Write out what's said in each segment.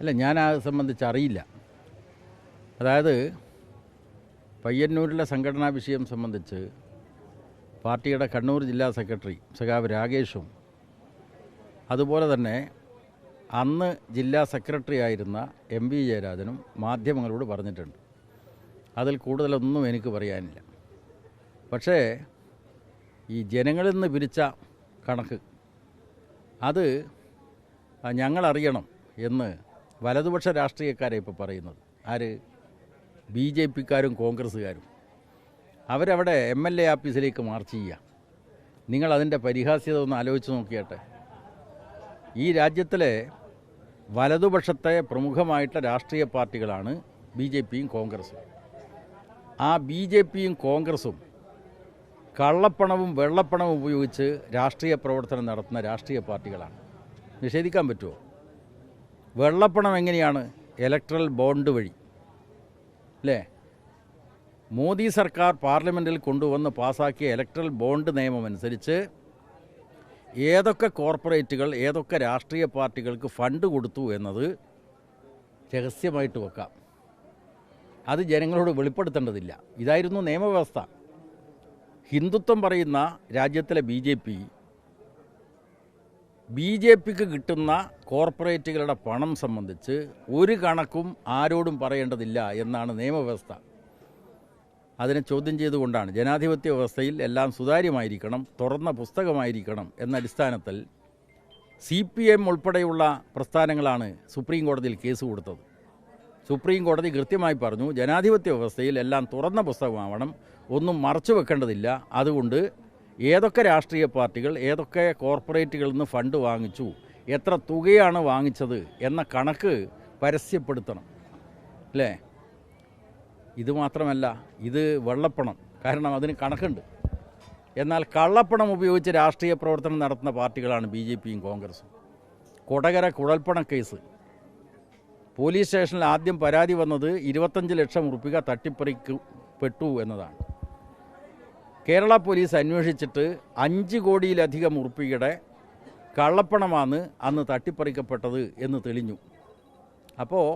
അല്ല ഞാൻ അത് സംബന്ധിച്ച് അറിയില്ല. അതായത് പയ്യന്നൂരിലെ സംഘടനാ വിഷയം സംബന്ധിച്ച് പാർട്ടിയുടെ കണ്ണൂർ ജില്ലാ സെക്രട്ടറി സഖാവ് രാകേഷും അതുപോലെ തന്നെ അന്ന് ജില്ലാ സെക്രട്ടറി ആയിരുന്ന എം വി ജയരാജനും മാധ്യമങ്ങളോട് പറഞ്ഞിട്ടുണ്ട്. അതിൽ കൂടുതലൊന്നും എനിക്ക് പറയാനില്ല. പക്ഷേ ഈ ജനങ്ങളിൽ നിന്ന് പിരിച്ച കണക്ക് അത് ഞങ്ങളറിയണം എന്ന് വലതുപക്ഷ രാഷ്ട്രീയക്കാരെ ഇപ്പോൾ പറയുന്നത്. ആര്? ബി ജെ പിക്കാരും കോൺഗ്രസ്സുകാരും. അവരവിടെ എം എൽ എ ആഫീസിലേക്ക് മാർച്ച് ചെയ്യുക നിങ്ങൾ അതിന്റെ പരിഹാസ്യത ഒന്ന് ആലോചിച്ച് നോക്കിയാട്ടെ. ഈ രാജ്യത്തിലെ വലതുപക്ഷത്തെ പ്രമുഖമായിട്ടുള്ള രാഷ്ട്രീയ പാർട്ടികളാണ് ബി ജെ പിയും കോൺഗ്രസും ആ ബി ജെ പിയും കോൺഗ്രസും കള്ളപ്പണവും വെള്ളപ്പണവും ഉപയോഗിച്ച് രാഷ്ട്രീയ പ്രവർത്തനം നടത്തുന്ന രാഷ്ട്രീയ പാർട്ടികളാണ്. നിഷേധിക്കാൻ പറ്റുമോ വെള്ളപ്പണം എങ്ങനെയാണ്? ഇലക്ട്രൽ ബോണ്ട് വഴി. അല്ലേ മോദി സർക്കാർ പാർലമെന്റിൽ കൊണ്ടുവന്ന് പാസാക്കിയ ഇലക്ട്രൽ ബോണ്ട് നിയമം അനുസരിച്ച് ഏതൊക്കെ കോർപ്പറേറ്റുകൾ ഏതൊക്കെ രാഷ്ട്രീയ പാർട്ടികൾക്ക് ഫണ്ട് കൊടുത്തു എന്നത് രഹസ്യമായിട്ട് വെക്കാം. അത് ജനങ്ങളോട് വെളിപ്പെടുത്തേണ്ടതില്ല. ഇതായിരുന്നു നിയമവ്യവസ്ഥ. ഹിന്ദുത്വം പറയുന്ന രാജ്യത്തിലെ ബി ബി ജെ പിക്ക് കിട്ടുന്ന കോർപ്പറേറ്റുകളുടെ പണം സംബന്ധിച്ച് ഒരു കണക്കും ആരോടും പറയേണ്ടതില്ല എന്നാണ് നിയമവ്യവസ്ഥ. അതിനെ ചോദ്യം ചെയ്തുകൊണ്ടാണ് ജനാധിപത്യ വ്യവസ്ഥയിൽ എല്ലാം സുതാര്യമായിരിക്കണം തുറന്ന പുസ്തകമായിരിക്കണം എന്ന അടിസ്ഥാനത്തിൽ സി പി എം ഉൾപ്പെടെയുള്ള പ്രസ്ഥാനങ്ങളാണ് സുപ്രീം കോടതിയിൽ കേസ് കൊടുത്തത്. സുപ്രീം കോടതി കൃത്യമായി പറഞ്ഞു ജനാധിപത്യ വ്യവസ്ഥയിൽ എല്ലാം തുറന്ന പുസ്തകമാവണം ഒന്നും മറച്ചു വെക്കേണ്ടതില്ല. അതുകൊണ്ട് ഏതൊക്കെ രാഷ്ട്രീയ പാർട്ടികൾ ഏതൊക്കെ കോർപ്പറേറ്റുകളിൽ നിന്ന് ഫണ്ട് വാങ്ങിച്ചു എത്ര തുകയാണ് വാങ്ങിച്ചത് എന്ന കണക്ക് പരസ്യപ്പെടുത്തണം. അല്ലേ? ഇത് മാത്രമല്ല ഇത് വെള്ളപ്പണം. കാരണം അതിന് കണക്കുണ്ട്. എന്നാൽ കള്ളപ്പണം ഉപയോഗിച്ച് രാഷ്ട്രീയ പ്രവർത്തനം നടത്തുന്ന പാർട്ടികളാണ് ബി ജെ പിയും കോൺഗ്രസും. കൊടകര കുഴൽപ്പണ കേസ്. പോലീസ് സ്റ്റേഷനിൽ ആദ്യം പരാതി വന്നത് ഇരുപത്തഞ്ച് ലക്ഷം ഉറുപ്പിക തട്ടിപ്പറിക്കപ്പെട്ടു എന്നതാണ്. കേരള പോലീസ് അന്വേഷിച്ചിട്ട് അഞ്ച് കോടിയിലധികം ഉറുപ്പികയുടെ കള്ളപ്പണമാണ് അന്ന് തട്ടിപ്പറിക്കപ്പെട്ടത് എന്ന് തെളിഞ്ഞു. അപ്പോൾ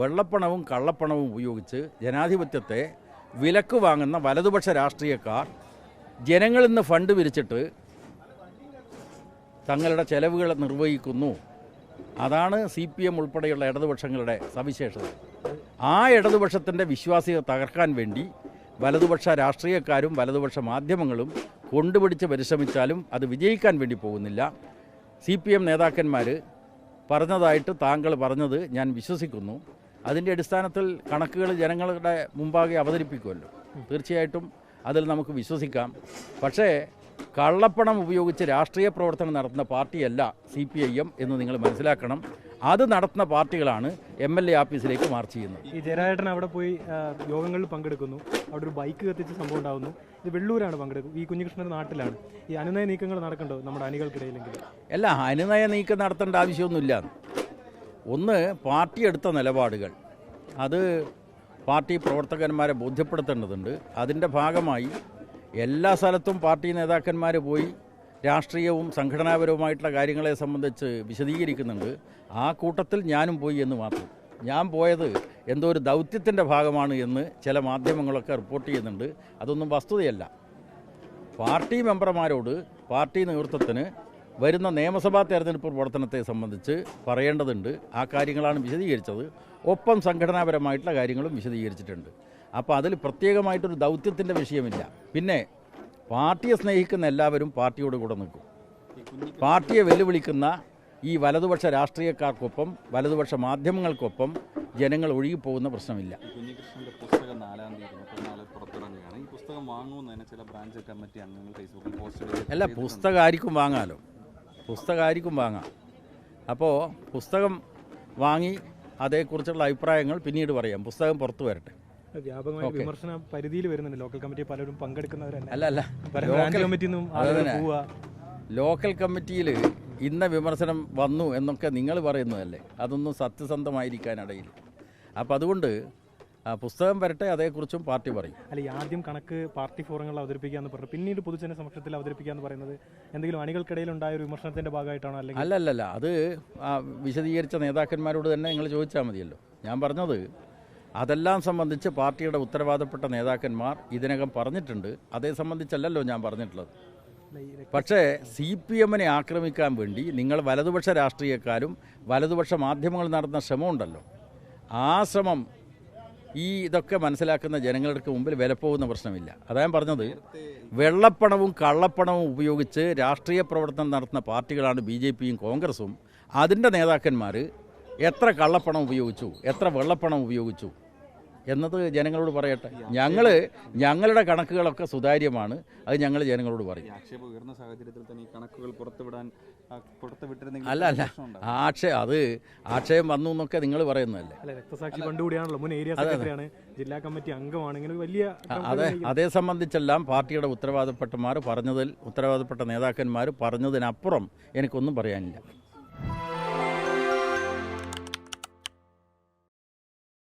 വെള്ളപ്പണവും കള്ളപ്പണവും ഉപയോഗിച്ച് ജനാധിപത്യത്തെ വിലക്ക് വാങ്ങുന്ന വലതുപക്ഷ രാഷ്ട്രീയക്കാർ ജനങ്ങളിൽ നിന്ന് ഫണ്ട് പിരിച്ചിട്ട് തങ്ങളുടെ ചെലവുകൾ നിർവഹിക്കുന്നു. അതാണ് സി പി എം ഉൾപ്പെടെയുള്ള ഇടതുപക്ഷങ്ങളുടെ സവിശേഷത. ആ ഇടതുപക്ഷത്തിന്റെ വിശ്വാസ്യത തകർക്കാൻ വേണ്ടി വലതുപക്ഷ രാഷ്ട്രീയക്കാരും വലതുപക്ഷ മാധ്യമങ്ങളും കൊണ്ടുപിടിച്ച് പരിശ്രമിച്ചാലും അത് വിജയിക്കാൻ വേണ്ടി പോകുന്നില്ല. സി പി എം നേതാക്കന്മാർ പറഞ്ഞതായിട്ട് താങ്കൾ പറഞ്ഞത് ഞാൻ വിശ്വസിക്കുന്നു. അതിന്റെ അടിസ്ഥാനത്തിൽ കണക്കുകൾ ജനങ്ങളുടെ മുമ്പാകെ അവതരിപ്പിക്കുമല്ലോ. തീർച്ചയായിട്ടും അതിൽ നമുക്ക് വിശ്വസിക്കാം. പക്ഷേ കള്ളപ്പണം ഉപയോഗിച്ച് രാഷ്ട്രീയ പ്രവർത്തനം നടത്തുന്ന പാർട്ടിയല്ല സി പി ഐ എം എന്ന് നിങ്ങൾ മനസ്സിലാക്കണം. അത് നടത്തുന്ന പാർട്ടികളാണ് എം എൽ എ ഓഫീസിലേക്ക് മാർച്ച് ചെയ്യുന്നത്. ഈ ജയരാജേട്ടൻ അവിടെ പോയി യോഗങ്ങളിൽ പങ്കെടുക്കുന്നു. അവിടെ ഒരു ബൈക്ക് കത്തിച്ച് സംഭവം ഉണ്ടാകുന്നു ഇത് വെള്ളൂരാണ് പങ്കെടുക്കുന്നത്. ഈ കുഞ്ഞികൃഷ്ണന്റെ നാട്ടിലാണ്. ഈ അനുനയ നീക്കങ്ങൾ നടക്കണ്ടോ നമ്മുടെ അണികൾക്കിടയിലെങ്കിൽ അല്ല അനുനയ നീക്കം നടത്തേണ്ട ആവശ്യമൊന്നുമില്ല. ഒന്ന് പാർട്ടി എടുത്ത നിലപാടുകൾ. അത് പാർട്ടി പ്രവർത്തകന്മാരെ ബോധ്യപ്പെടുത്തേണ്ടതുണ്ട്. അതിന്റെ ഭാഗമായി എല്ലാ സ്ഥലത്തും പാർട്ടി നേതാക്കന്മാർ പോയി രാഷ്ട്രീയവും സംഘടനാപരവുമായിട്ടുള്ള കാര്യങ്ങളെ സംബന്ധിച്ച് വിശദീകരിക്കുന്നുണ്ട്. ആ കൂട്ടത്തിൽ ഞാനും പോയി എന്ന് മാത്രം. ഞാൻ പോയത് എന്തോ ഒരു ദൗത്യത്തിന്റെ ഭാഗമാണ് എന്ന് ചില മാധ്യമങ്ങളൊക്കെ റിപ്പോർട്ട് ചെയ്യുന്നുണ്ട്. അതൊന്നും വസ്തുതയല്ല. പാർട്ടി മെമ്പർമാരോട് പാർട്ടി നേതൃത്വത്തിന് വരുന്ന നിയമസഭാ തെരഞ്ഞെടുപ്പ് പ്രവർത്തനത്തെ സംബന്ധിച്ച് പറയേണ്ടതുണ്ട്. ആ കാര്യങ്ങളാണ് വിശദീകരിച്ചത്. ഒപ്പം സംഘടനാപരമായിട്ടുള്ള കാര്യങ്ങളും വിശദീകരിച്ചിട്ടുണ്ട്. അപ്പോൾ അതിൽ പ്രത്യേകമായിട്ടൊരു ദൗത്യത്തിന്റെ വിഷയമില്ല. പിന്നെ പാർട്ടിയെ സ്നേഹിക്കുന്ന എല്ലാവരും പാർട്ടിയോട് കൂടെ നിൽക്കും. പാർട്ടിയെ വെല്ലുവിളിക്കുന്ന ഈ വലതുപക്ഷ രാഷ്ട്രീയക്കാർക്കൊപ്പം വലതുപക്ഷ മാധ്യമങ്ങൾക്കൊപ്പം ജനങ്ങൾ ഒഴുകിപ്പോകുന്ന പ്രശ്നമില്ല. കുഞ്ഞികൃഷ്ണന്റെ പുസ്തകം നാലാം തീയതി മുപ്പത്തിനാല് പുറത്തിറങ്ങുകയാണ്. ഈ പുസ്തകം വാങ്ങുമെന്ന് ചില ബ്രാഞ്ച് കമ്മിറ്റി അംഗങ്ങൾ ഫേസ്ബുക്കിൽ പോസ്റ്റ് അല്ല പുസ്തകം ആയിരിക്കും വാങ്ങാലോ. പുസ്തകം ആയിരിക്കും വാങ്ങാം. അപ്പോൾ പുസ്തകം വാങ്ങി അതേക്കുറിച്ചുള്ള അഭിപ്രായങ്ങൾ പിന്നീട് പറയാം. പുസ്തകം പുറത്തു വരട്ടെ. വ്യാപകമായ വിമർശന പരിധിയിൽ വരുന്നുണ്ട്. ലോക്കൽ കമ്മിറ്റി പലരും പങ്കെടുക്കുന്നവരല്ല? അല്ല അല്ല. ലോക്കൽ ലോക്കൽ കമ്മിറ്റിയിൽ ഇന്ന വിമർശനം വന്നു എന്നൊക്കെ നിങ്ങൾ പറയുന്നതല്ലേ? അതൊന്നും സത്യസന്ധമായിരിക്കാനിടയിൽ. അപ്പോൾ അതുകൊണ്ട് ആ പുസ്തകം വരട്ടെ അതേക്കുറിച്ചും പാർട്ടി പറയും. അല്ല ഈ ആദ്യം കണക്ക് പാർട്ടി ഫോറങ്ങളിൽ അവതരിപ്പിക്കാന്ന് പറഞ്ഞു പിന്നീട് പൊതുജന സമക്ഷത്തിൽ അവതരിപ്പിക്കാന്ന് പറയുന്നത് എന്തെങ്കിലും അണികൾക്കിടയിൽ ഉണ്ടായ ഒരു വിമർശനത്തിന്റെ ഭാഗമായിട്ടാണോ അല്ലെങ്കിൽ അല്ല അല്ല അല്ല അത് വിശദീകരിച്ച നേതാക്കന്മാരോട് തന്നെ നിങ്ങൾ ചോദിച്ചാൽ മതിയല്ലോ. ഞാൻ പറഞ്ഞത് അതെല്ലാം സംബന്ധിച്ച് പാർട്ടിയുടെ ഉത്തരവാദപ്പെട്ട നേതാക്കന്മാർ ഇതിനകം പറഞ്ഞിട്ടുണ്ട്. അതേ സംബന്ധിച്ചല്ലല്ലോ ഞാൻ പറഞ്ഞിട്ടുള്ളത്. പക്ഷേ സി പി എമ്മിനെ ആക്രമിക്കാൻ വേണ്ടി നിങ്ങൾ വലതുപക്ഷ രാഷ്ട്രീയക്കാരും വലതുപക്ഷ മാധ്യമങ്ങൾ നടന്ന ശ്രമമുണ്ടല്ലോ. ആ ശ്രമം ഈ ഇതൊക്കെ മനസ്സിലാക്കുന്ന ജനങ്ങൾക്ക് മുമ്പിൽ വിലപ്പോകുന്ന പ്രശ്നമില്ല. അതാ ഞാൻ പറഞ്ഞത്. വെള്ളപ്പണവും കള്ളപ്പണവും ഉപയോഗിച്ച് രാഷ്ട്രീയ പ്രവർത്തനം നടത്തുന്ന പാർട്ടികളാണ് ബി ജെ പിയും കോൺഗ്രസും. അതിന്റെ നേതാക്കന്മാർ എത്ര കള്ളപ്പണം ഉപയോഗിച്ചു? എത്ര വെള്ളപ്പണം ഉപയോഗിച്ചു? എന്നത് ജനങ്ങളോട് പറയട്ടെ. ഞങ്ങൾ ഞങ്ങളുടെ കണക്കുകളൊക്കെ സുതാര്യമാണ്. അത് ഞങ്ങൾ ജനങ്ങളോട് പറയും. ആക്ഷേപം ഉയർന്ന സാഹചര്യത്തിൽ തന്നെ കണക്കുകൾ പുറത്തുവിടാൻ ആ, പുറത്തുവിട്ടിരുന്നെങ്കിൽ അല്ല അല്ല. ആക്ഷേ അത് ആക്ഷേപം വന്നു എന്നൊക്കെ നിങ്ങൾ പറയുന്നതല്ലേ? അല്ല രക്തസാക്ഷി കണ്ടുകൂടിയാണല്ലോ മുൻ ഏരിയ സെക്രട്ടറിയാണ്. ജില്ലാ കമ്മിറ്റി അംഗമാണ്. ഇങ്ങനെ വലിയ അതെ. അതേ സംബന്ധിച്ചെല്ലാം പാർട്ടിയുടെ ഉത്തരവാദപ്പെട്ടമാർ പറഞ്ഞതിൽ ഉത്തരവാദപ്പെട്ട നേതാക്കന്മാർ പറഞ്ഞതിനപ്പുറം എനിക്കൊന്നും പറയാനില്ല.